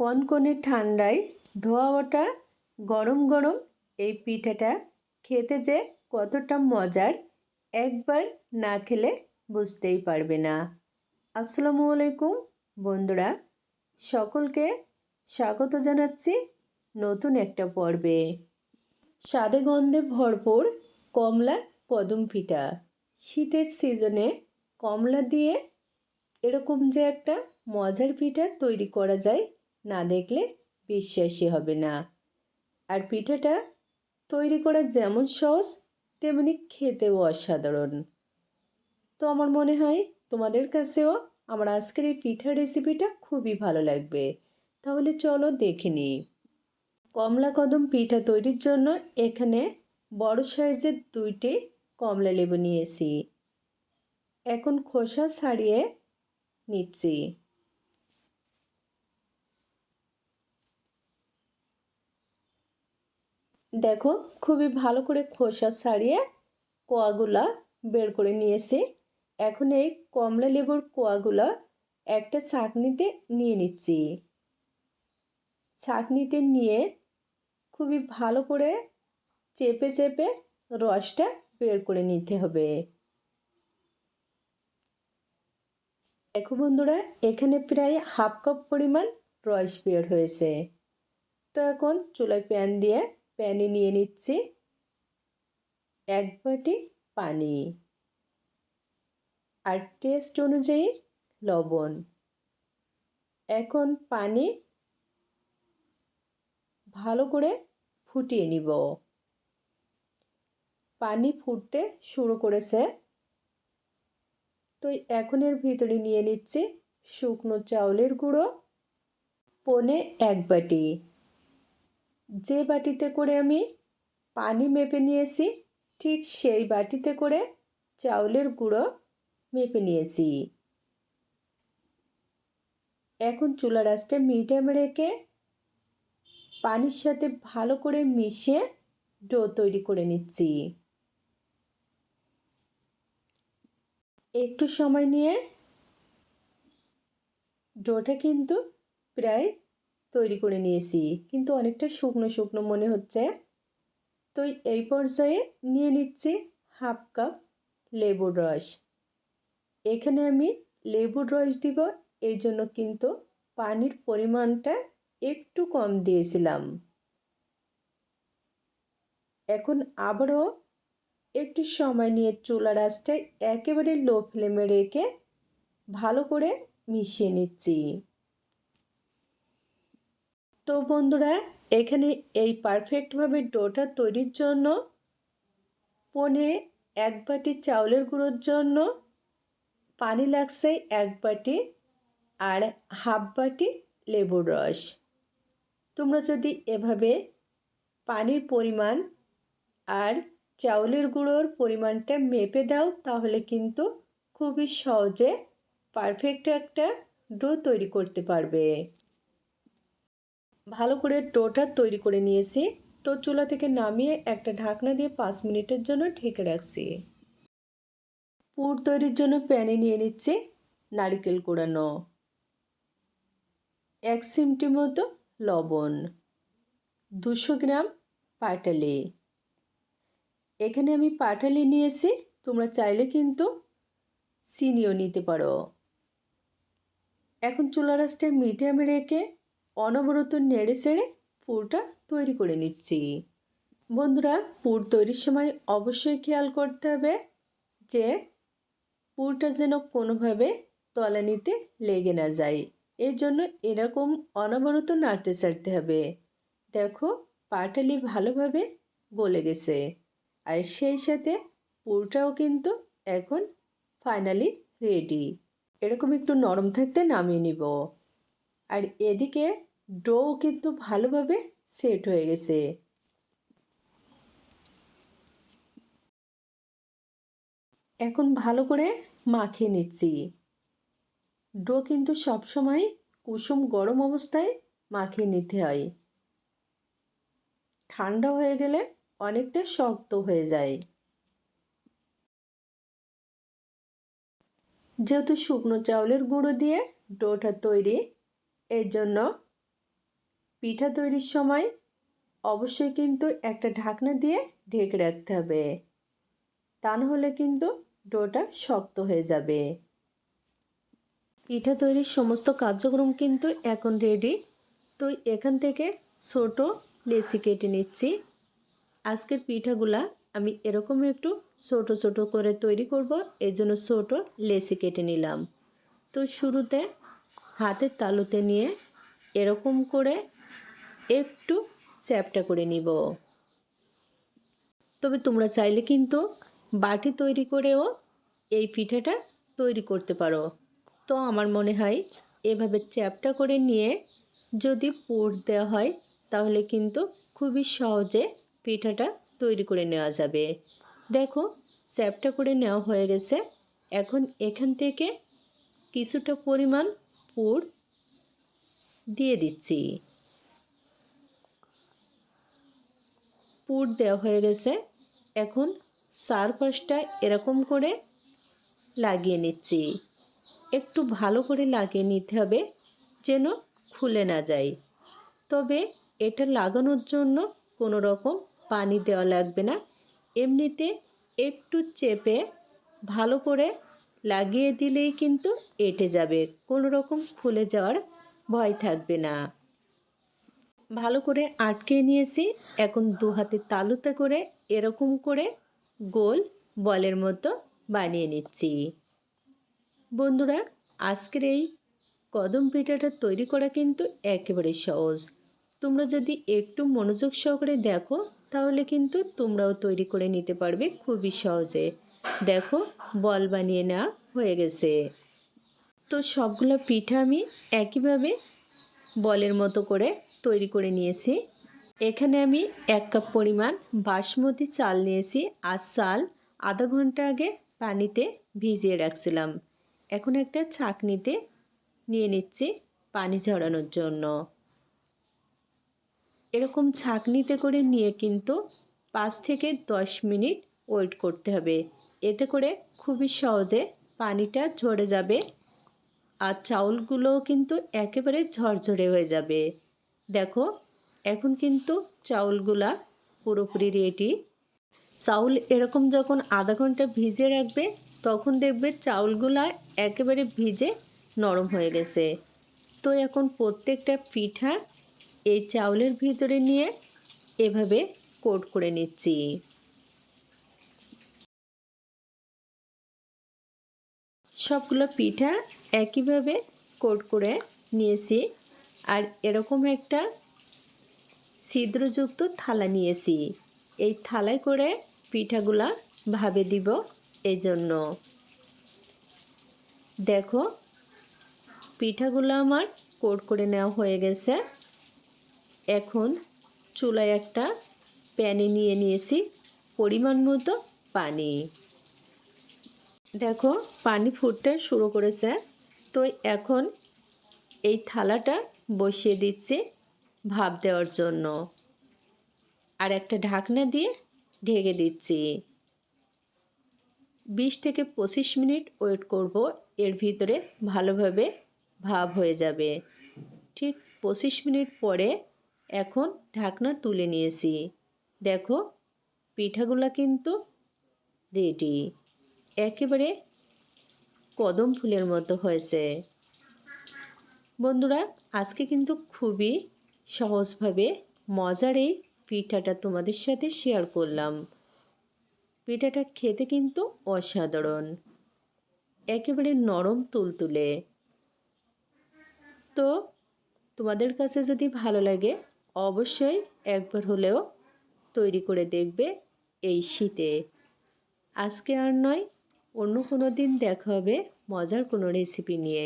কনকনে ঠান্ডায় ধোয়া ওঠা গরম গরম এই পিঠাটা খেতে যে কতটা মজার, একবার না খেলে বুঝতেই পারবে না। আসসালামু আলাইকুম বন্ধুরা, সকলকে স্বাগত জানাচ্ছি নতুন একটা পর্বে। স্বাদে গন্ধে ভরপুর কমলা কদম পিঠা। শীতের সিজনে কমলা দিয়ে এরকম যে একটা মজার পিঠা তৈরি করা যায় না দেখলে বিশ্বাসই হবে না। আর পিঠাটা তৈরি করা যেমন সহজ, তেমনি খেতেও অসাধারণ। তো আমার মনে হয় তোমাদের কাছেও আমার আজকের এই পিঠার রেসিপিটা খুবই ভালো লাগবে। তাহলে চলো দেখে নিই। কমলা কদম পিঠা তৈরির জন্য এখানে বড় সাইজের দুইটি কমলা লেবু নিয়েছি। এখন খোসা ছাড়িয়ে নিচ্ছি। দেখো, খুবই ভালো করে খোসা ছাড়িয়ে কোয়াগুলা বের করে নিয়েছি। এখন এই কমলা লেবুর কোয়াগুলা একটা ছাঁকনিতে নিয়ে নিচ্ছি। ছাঁকনিতে নিয়ে খুবই ভালো করে চেপে চেপে রসটা বের করে নিতে হবে। দেখো বন্ধুরা, এখানে প্রায় হাফ কাপ পরিমাণ রস বের হয়েছে। তো এখন চুলায় প্যান দিয়ে প্যানে নিয়ে নিচ্ছি এক বাটি পানি আর টেস্ট অনুযায়ী লবণ। এখন পানি ভালো করে ফুটিয়ে নিব। পানি ফুটতে শুরু করেছে। তো এখন এর ভিতরে নিয়ে নিচ্ছি শুকনো চাউলের গুঁড়ো। পনে এক বাটি। যে বাটিতে করে আমি পানি মেপে নিয়েছি, ঠিক সেই বাটিতে করে চাউলের গুঁড়ো মেপে নিয়েছি। এখন চুলা রাসটা মিডিয়ামে রেখে পানির সাথে ভালো করে মিশিয়ে ডো তৈরি করে নিচ্ছি। একটু সময় নিয়ে ডোটা কিন্তু প্রায় তৈরি করে নিয়েছি। কিন্তু অনেকটা শুকনো শুকনো মনে হচ্ছে। তো এই পর্যায়ে নিয়ে নিচ্ছি হাফ কাপ লেবুর রস। এখানে আমি লেবুর রস দিব এই জন্য কিন্তু পানির পরিমাণটা একটু কম দিয়েছিলাম। এখন আবারও একটু সময় নিয়ে চুলা রাসটা একেবারে লো ফ্লেমে রেখে ভালো করে মিশিয়ে নিচ্ছি। তো বন্ধুরা, এখানে এই পারফেক্টভাবে ডোটা তৈরির জন্য পনে এক বাটি চাউলের গুঁড়োর জন্য পানি লাগছে এক বাটি আর হাফ বাটি লেবুর রস। তোমরা যদি এভাবে পানির পরিমাণ আর চাউলের গুঁড়োর পরিমাণটা মেপে দাও, তাহলে কিন্তু খুবই সহজে পারফেক্ট একটা ডো তৈরি করতে পারবে। ভালো করে ডোটা তৈরি করে নিয়েছি। তো চুলা থেকে নামিয়ে একটা ঢাকনা দিয়ে পাঁচ মিনিটের জন্য ঢেকে রাখছি। পুর তৈরির জন্য প্যানে নিয়ে নিচ্ছি নারিকেল কোড়ানো। এক সিমটি মতো লবণ। দুশো গ্রাম পাটালি। এখানে আমি পাটালি নিয়েছি, তোমরা চাইলে কিন্তু চিনিও নিতে পারো। এখন চুলা রাসটা মিডিয়ামে রেখে অনবরত নেড়ে চেড়ে পুরটা তৈরি করে নিচ্ছি। বন্ধুরা, পুর তৈরির সময় অবশ্যই খেয়াল করতে হবে যে পুরটা যেন কোনোভাবে তলানিতে লেগে না যায়। এর জন্য এরকম অনবরত নাড়তে চাড়তে হবে। দেখো পাটালি ভালোভাবে গলে গেছে। আর সেই সাথে পুরটাও কিন্তু এখন ফাইনালি রেডি এরকম একটু নরম থাকতে নামিয়ে নিব। আর এদিকে ডো কিন্তু ভালোভাবে সেট হয়ে গেছে। এখন ভালো করে মাখিয়ে নিচ্ছি। ডো কিন্তু সবসময় কুসুম গরম অবস্থায় মাখিয়ে নিতে হয়। ঠান্ডা হয়ে গেলে অনেকটা শক্ত হয়ে যায়। যেহেতু শুকনো চাউলের গুঁড়ো দিয়ে ডোটা তৈরি এর জন্য পিঠা তৈরির সময় অবশ্যই কিন্তু একটা ঢাকনা দিয়ে ঢেকে রাখতে হবে। তা না হলে কিন্তু ডোটা শক্ত হয়ে যাবে। পিঠা তৈরির সমস্ত কার্যক্রম কিন্তু এখন রেডি তো এখান থেকে ছোট লেসি কেটে নিচ্ছি। আজকের পিঠাগুলা আমি এরকম একটু ছোট ছোট করে তৈরি করব এই জন্য ছোটো লেসি কেটে নিলাম। তো শুরুতে হাতের তালুতে নিয়ে এরকম করে একটু চ্যাপটা করে নিব। তবে তোমরা চাইলে কিন্তু বাটি তৈরি করেও এই পিঠাটা তৈরি করতে পারো। তো আমার মনে হয় এভাবে চ্যাপটা করে নিয়ে যদি পুর দেওয়া হয়, তাহলে কিন্তু খুবই সহজে পিঠাটা তৈরি করে নেওয়া যাবে। দেখো, চ্যাপটা করে নেওয়া হয়ে গেছে। এখন এখান থেকে কিছুটা পরিমাণ পুর দিয়ে দিচ্ছি। পুর দেওয়া হয়ে গেছে। এখন চারপাশটা এরকম করে লাগিয়ে নিচ্ছি। একটু ভালো করে লাগিয়ে নিতে হবে যেন খুলে না যায়। তবে এটা লাগানোর জন্য কোনো রকম পানি দেওয়া লাগবে না। এমনিতে একটু চেপে ভালো করে লাগিয়ে দিলেই কিন্তু এঁটে যাবে। কোনো রকম খুলে যাওয়ার ভয় থাকবে না। ভালো করে আটকে নিয়েছি। এখন দু হাতে তালুতে করে এরকম করে গোল বলের মতো বানিয়ে নিচ্ছি। বন্ধুরা, আজকের এই কদম পিঠাটা তৈরি করা কিন্তু একেবারে সহজ। তোমরা যদি একটু মনোযোগ সহকারে দেখো, তাহলে কিন্তু তোমরাও তৈরি করে নিতে পারবে খুবই সহজে। দেখো, বল বানিয়ে নেওয়া হয়ে গেছে। তো সবগুলো পিঠা আমি একইভাবে বলের মতো করে তৈরি করে নিয়েছি। এখানে আমি এক কাপ পরিমাণ বাসমতি চাল নিয়েছি আর চাল আধা ঘণ্টা আগে পানিতে ভিজিয়ে রাখছিলাম। এখন একটা ছাঁকনিতে নিয়ে নিচ্ছি পানি ঝরানোর জন্য। এরকম ছাঁকনিতে করে নিয়ে কিন্তু পাঁচ থেকে দশ মিনিট ওয়েট করতে হবে। এতে করে খুবই সহজে পানিটা ঝরে যাবে আর চাউলগুলোও কিন্তু একেবারে ঝরঝরে হয়ে যাবে। দেখো, এখন কিন্তু চাউলগুলা পুরোপুরি রেডি চাউল এরকম যখন আধা ঘণ্টা ভিজে রাখবে, তখন দেখবে চাউলগুলা একেবারে ভিজে নরম হয়ে গেছে। তো এখন প্রত্যেকটা পিঠা এই চাউলের ভিতরে নিয়ে এভাবে কোট করে নিচ্ছি। সবগুলো পিঠা একইভাবে কোট করে নিয়েছি। আর এরকম একটা ছিদ্রযুক্ত থালা নিয়েছি। এই থালায় করে পিঠাগুলা ভাবে দিব এই জন্য দেখো, পিঠাগুলো আমার কোট করে নেওয়া হয়ে গেছে। এখন চুলায় একটা প্যানে নিয়ে নিয়েছি পরিমাণ মতো পানি। দেখো পানি ফুটতে শুরু করেছে। তো এখন এই থালাটা বসিয়ে দিচ্ছি ভাপ দেওয়ার জন্য। আর একটা ঢাকনা দিয়ে ঢেকে দিচ্ছি। বিশ থেকে পঁচিশ মিনিট ওয়েট করব, এর ভিতরে ভালোভাবে ভাব হয়ে যাবে। ঠিক পঁচিশ মিনিট পরে এখন ঢাকনা তুলে নিয়েছি। দেখো পিঠাগুলা কিন্তু রেডি একেবারে কদম ফুলের মতো হয়েছে। বন্ধুরা, আজকে কিন্তু খুবই সহজভাবে মজার এই পিঠাটা তোমাদের সাথে শেয়ার করলাম। পিঠাটা খেতে কিন্তু অসাধারণ, একেবারে নরম তুলতুলে। তো তোমাদের কাছে যদি ভালো লাগে, অবশ্যই একবার হলেও তৈরি করে দেখবে এই শীতে। আজকে আর নয় অন্য কোনো দিন দেখা হবে। মজার কোনো রেসিপি নিয়ে।